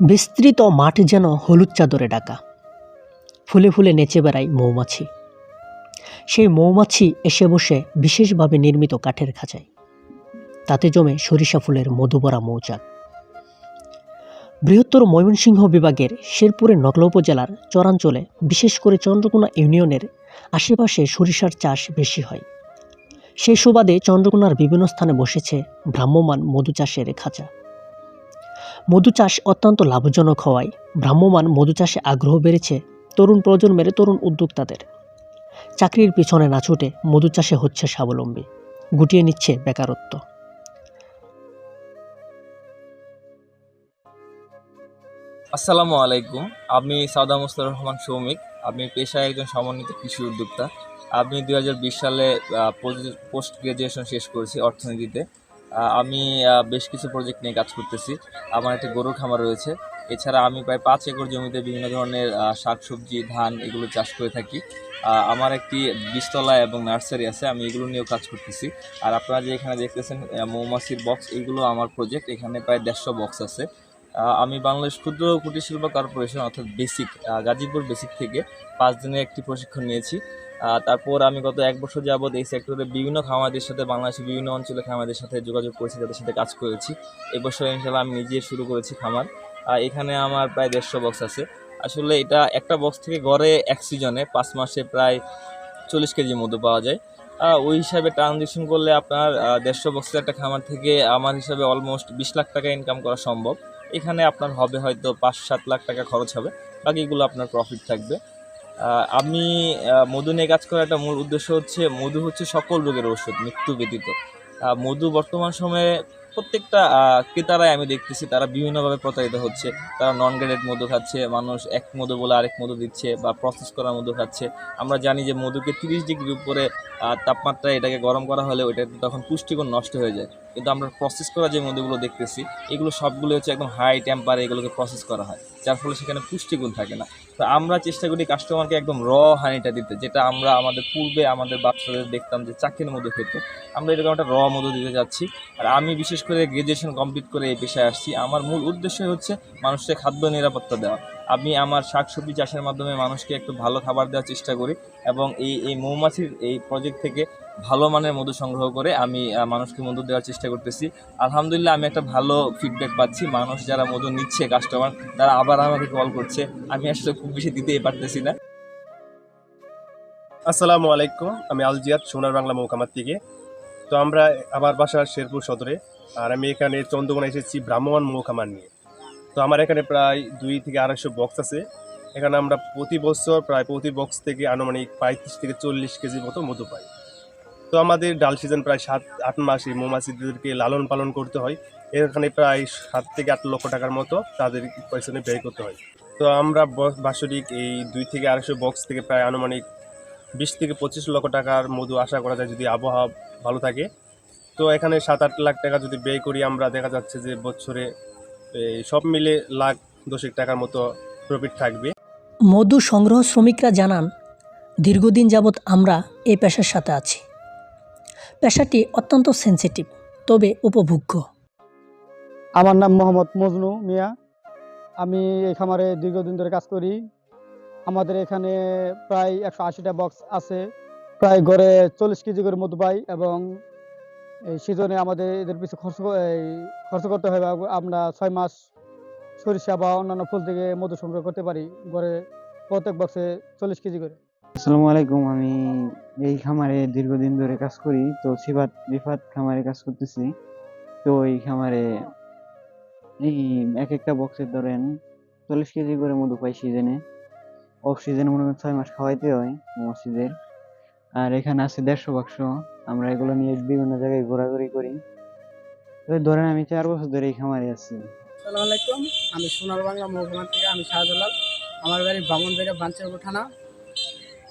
বিস্তৃত মাঠ যেন হলুদ চাদরে ডাকা ফুলে ফুলে নেচে বেড়ায় মৌমাছি। সেই মৌমাছি এসে বসে বিশেষভাবে নির্মিত কাঠের খাঁচায়। তাতে জমে সরিষা ফুলের মধুবরা মৌচাক। বৃহত্তর ময়মনসিংহ বিভাগের শেরপুরের নকলা উপজেলার চরাঞ্চলে বিশেষ করে চন্দ্রকোনা ইউনিয়নের আশেপাশে সরিষার চাষ বেশি হয়। সেই সুবাদে চন্দ্রকোনার বিভিন্ন স্থানে বসেছে ভ্রাম্যমাণ মধু চাষের খাঁচা। মধু চাষ অত্যন্ত লাভজনক হওয়ায় ভ্রাম্যমান মধু চাষে আগ্রহ বেড়েছে তরুণ প্রজন্মের তরুণ উদ্যোক্তাদের। চাকরির পিছনে না ছুটে মধু চাষে হচ্ছে স্বাবলম্বী, গুটিয়ে নিচ্ছে বেকারত্ব। আসসালামু আলাইকুম, আমি সাদা মুস্তার রহমান সৌমিক, আমি পেশায় একজন সমন্বিত কৃষি উদ্যোক্তা। আমি দুই হাজার বিশ সালে পোস্ট গ্রাজুয়েশন শেষ করেছি অর্থনীতিতে। আমি বেশ কিছু প্রজেক্ট নিয়ে কাজ করতেছি। আমার একটি গরুর খামার রয়েছে। এছাড়া আমি প্রায় পাঁচ একর জমিতে বিভিন্ন ধরনের শাক শাকসবজি, ধান এগুলো চাষ করে থাকি। আমার একটি বীজতলা এবং নার্সারি আছে, আমি এগুলো নিয়েও কাজ করতেছি। আর আপনারা যে এখানে দেখতেছেন মৌমাছির বক্স এগুলো আমার প্রজেক্ট এখানে প্রায় দেড়শো বক্স আছে। আমি বাংলাদেশ ক্ষুদ্র কুটির শিল্প কর্পোরেশন, অর্থাৎ বেসিক গাজীপুর বেসিক থেকে পাঁচ দিনের একটি প্রশিক্ষণ নিয়েছি। তারপর আমি গত এক বছর যাবৎ এই সেক্টরে বিভিন্ন খামারদের সাথে, বাংলাদেশের বিভিন্ন অঞ্চলের খামারদের সাথে যোগাযোগ করেছি, তাদের সাথে কাজ করেছি। এবছর ইনশাল্লাহ আমি নিজে শুরু করেছি খামার। এখানে আমার প্রায় দেড়শো বক্স আছে। আসলে এটা একটা বক্স থেকে গড়ে এক সিজনে, পাঁচ মাসে প্রায় চল্লিশ কেজি মতো পাওয়া যায়। ওই হিসাবে ট্রানজেকশন করলে আপনার দেড়শো বক্সের একটা খামার থেকে আমার হিসাবে অলমোস্ট বিশ লাখ টাকা ইনকাম করা সম্ভব। এখানে আপনার হবে হয়তো পাঁচ সাত লাখ টাকা খরচ হবে। বাকিগুলো আপনার প্রফিট থাকবে। আমি মধু নিয়ে কাজ করার একটা মূল উদ্দেশ্য হচ্ছে, মধু হচ্ছে সকল রোগের ওষুধ মৃত্যু ব্যতীত। মধু বর্তমান সময়ে প্রত্যেকটা ক্রেতারাই আমি দেখতেছি, তারা বিভিন্নভাবে প্রতারিত হচ্ছে। তারা নন গ্রেডেড মধু খাচ্ছে, মানুষ এক মধু বলে আরেক মধু দিচ্ছে বা প্রসেস করা মধু খাচ্ছে। আমরা জানি যে মধুকে তিরিশ ডিগ্রির উপরে তাপমাত্রায় এটাকে গরম করা হলে ওইটাতে তখন পুষ্টিগুণ নষ্ট হয়ে যায়। কিন্তু আমরা প্রসেস করা যে মধুগুলো দেখতেছি, এগুলো সবগুলো হচ্ছে একদম হাই টেম্পারে এগুলোকে প্রসেস করা হয়। যার ফলে সেখানে পুষ্টিগুণ থাকে না। তো আমরা চেষ্টা করি কাস্টমারকে একদম র হানিটা দিতে, যেটা আমরা আমাদের পূর্বে আমাদের বাচ্চাদের দেখতাম যে চাকরির মধ্যে খেত। আমরা এরকম একটা র মধু দিতে যাচ্ছি। আর আমি বিশেষ করে গ্রাজুয়েশন কমপ্লিট করে এই পেশায় আসছি। আমার মূল উদ্দেশ্য হচ্ছে মানুষকে খাদ্য নিরাপত্তা দেওয়া। আমি আমার শাকসবজি চাষের মাধ্যমে মানুষকে একটু ভালো খাবার দেওয়ার চেষ্টা করি এবং এই এই মৌমাছির এই প্রজেক্ট থেকে ভালো মানের মধু সংগ্রহ করে আমি মানুষকে মধু দেওয়ার চেষ্টা করতেছি। আলহামদুলিল্লাহ আমি একটা ভালো ফিডব্যাক পাচ্ছি। মানুষ যারা মধু নিচ্ছে কাস্টমার তারা আবার আমাকে কল করছে। আমি আসলে খুব বেশি দিতেই পারতেছি না। আসসালামু আলাইকুম। আমি আলজিয়াত সোনার বাংলা মৌকামার থেকে। তো আমরা আমার বাসা শেরপুর সদরে। আর আমি এখানে চন্দ্রকোনা এসেছি ব্রাহ্মণ মৌকামার নিয়ে। তো আমার এখানে প্রায় দুই থেকে আড়াইশো বক্স আছে। এখানে আমরা প্রতি বছর প্রায় প্রতি বক্স থেকে আনুমানিক পঁয়ত্রিশ থেকে চল্লিশ কেজির মতো মধু পাই। তো আমাদের ডাল সিজন প্রায় সাত, আট মাস মৌমাছিদেরকে লালন পালন করতে হয়। এখানে প্রায় সাত থেকে আট লক্ষ টাকার মতো তাদের পেছনে ব্যয় করতে হয়। তো আমরা বাৎসরিক এই দুই থেকে আড়াইশো বক্স থেকে প্রায় আনুমানিক বিশ থেকে পঁচিশ লক্ষ টাকার মধু আশা করা যায় যদি আবহাওয়া ভালো থাকে। তো এখানে সাত, আট লাখ টাকা যদি ব্যয় করি আমরা, দেখা যাচ্ছে যে বছরে সব মিলে লাখ দশেক টাকার মতো প্রফিট থাকবে। মধু সংগ্রহ শ্রমিকরা জানান দীর্ঘদিন যাবৎ আমরা এই পেশার সাথে আছি। পেশাটি অত্যন্ত সেন্সিটিভ তবে উপভোগ্য। আমার নাম মোহাম্মদ মজনু মিয়া। আমি এই খামারে দীর্ঘদিন ধরে কাজ করি। আমাদের এখানে প্রায় একশো আশিটা বক্স আছে। প্রায় গড়ে চল্লিশ কেজি করে মধু পাই এবং এই সিজনে আমাদের এদের পিছু খরচ খরচ করতে হয় বা আমরা ছয় মাস সরিষা বা অন্যান্য ফুল থেকে মধু সংগ্রহ করতে পারি গড়ে প্রত্যেক বক্সে চল্লিশ কেজি করে। আসসালামু আলাইকুম, আমি এই খামারে দীর্ঘদিন ধরে কাজ করি, তো সিফাত, রিফাত খামারে কাজ করতেছি। তো এই খামারে এই এক একটা বক্সে ধরেন চল্লিশ কেজি করে মধু পাই সিজনে অফ সিজনে মনে হয় ছয় মাস খাওয়াইতে হয় মসজিদের আর এখানে আছে দেড়শো বাক্স। আমরা এগুলো নিয়ে বিভিন্ন জায়গায় ঘোরাঘুরি করি। ধরেন আমি চার বছর ধরে এই খামারে আছি। আসসালামু আলাইকুম আমি সোনার বাংলা মহকুমা থেকে আমি শাহজালাল। আমার বাড়ি বামনবাড়িয়া বাঞ্চারপুর থানা।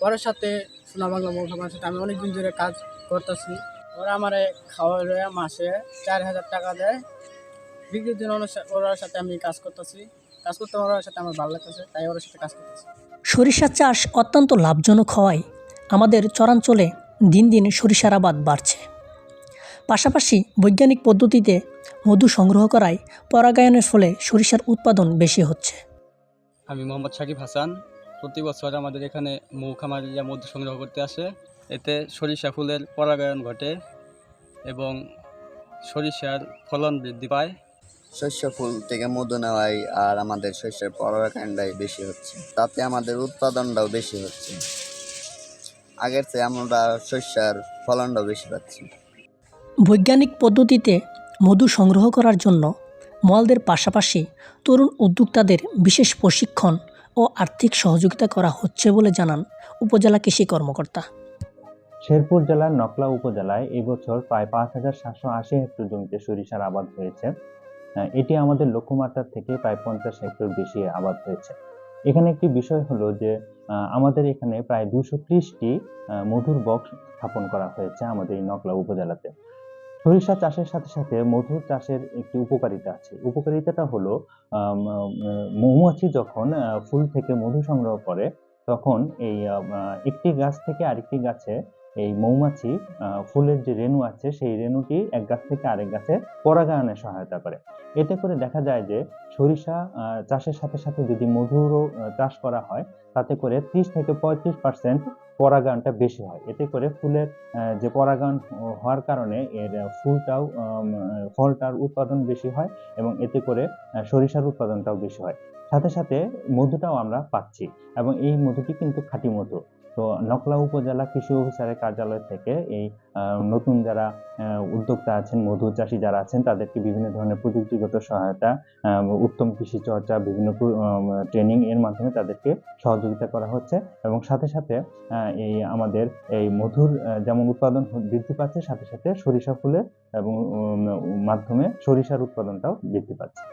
ওর সাথে সোনার বাংলা মহকুমার সাথে আমি অনেক দিন ধরে কাজ করতেছি। ওরা আমার খাওয়া মাসে চার হাজার টাকা দেয়। বিক্রির জন্য ওর সাথে আমি কাজ করতেছি। কাজ করতে ওর সাথে আমার ভালো লাগতেছে তাই ওর সাথে কাজ করতেছি। সরিষা চাষ অত্যন্ত লাভজনক হওয়ায় আমাদের চরাঞ্চলে দিন দিন সরিষার আবাদ বাড়ছে। পাশাপাশি বৈজ্ঞানিক পদ্ধতিতে মধু সংগ্রহ করায় পরাগায়নের ফলে সরিষার উৎপাদন বেশি হচ্ছে। আমি মোহাম্মদ সাকিব হাসান। প্রতি বছর আমাদের এখানে মৌখামারিয়া মধু সংগ্রহ করতে আসে। এতে সরিষা ফুলের পরাগায়ন ঘটে এবং সরিষার ফলন বৃদ্ধি পায়। শস্য ফুল থেকে মধু নেওয়াই আর আমাদের শস্যের পরাগায়নটাই বেশি হচ্ছে। তাতে আমাদের উৎপাদনটাও বেশি হচ্ছে। আগের চেয়ে আমরা শস্যের ফলনটাও বেশি পাচ্ছি। বৈজ্ঞানিক পদ্ধতিতে মধু সংগ্রহ করার জন্য মলদের পাশাপাশি তরুণ উদ্যোক্তাদের বিশেষ প্রশিক্ষণ ও আর্থিক সহযোগিতা করা হচ্ছে বলে জানান উপজেলা কৃষি কর্মকর্তা। শেরপুর জেলার নকলা উপজেলায় এবছর প্রায় পাঁচ হাজার সাতশো আশি হেক্টর জমিতে সরিষার আবাদ হয়েছে। এটি আমাদের লক্ষ্যমাত্রার থেকে প্রায় পঞ্চাশ হেক্টর বেশি আবাদ হয়েছে। এখানে একটি বিষয় হলো যে আমাদের এখানে প্রায় দুশো ত্রিশটি মধুর বক্স স্থাপন করা হয়েছে আমাদের এই নকলা উপজেলাতে। সরিষা চাষের সাথে সাথে মধুর চাষের একটি উপকারিতা আছে। উপকারিতাটা হলো মৌমাছি যখন ফুল থেকে মধু সংগ্রহ করে, তখন এই একটি গাছ থেকে আরেকটি গাছে এই মৌমাছি ফুলের যে রেণু আছে, সেই রেণুটি এক গাছ থেকে আরেক গাছে পরাগায়নে সহায়তা করে। এতে করে দেখা যায় যে সরিষা চাষের সাথে সাথে যদি মধুরও চাষ করা হয়, তাতে করে ত্রিশ থেকে পঁয়ত্রিশ পার্সেন্ট পরাগায়নটা বেশি হয়। এতে করে ফুলের যে পরাগায়ন হওয়ার কারণে এর ফুলটাও ফলটার উৎপাদন বেশি হয় এবং এতে করে সরিষার উৎপাদনটাও বেশি হয়। সাথে সাথে মধুটাও আমরা পাচ্ছি এবং এই মধুটি কিন্তু খাঁটি মধু। তো নকলা উপজেলা কৃষি অফিসারের কার্যালয় থেকে এই নতুন যারা উদ্যোক্তা আছেন, মধু চাষি যারা আছেন, তাদেরকে বিভিন্ন ধরনের প্রযুক্তিগত সহায়তা উত্তম কৃষি চর্চা, বিভিন্ন ট্রেনিং এর মাধ্যমে তাদেরকে সহযোগিতা করা হচ্ছে এবং সাথে সাথে এই আমাদের এই মধুর যেমন উৎপাদন বৃদ্ধি পাচ্ছে, সাথে সাথে সরিষা ফুলের এবং মাধ্যমে সরিষার উৎপাদনটাও বৃদ্ধি পাচ্ছে।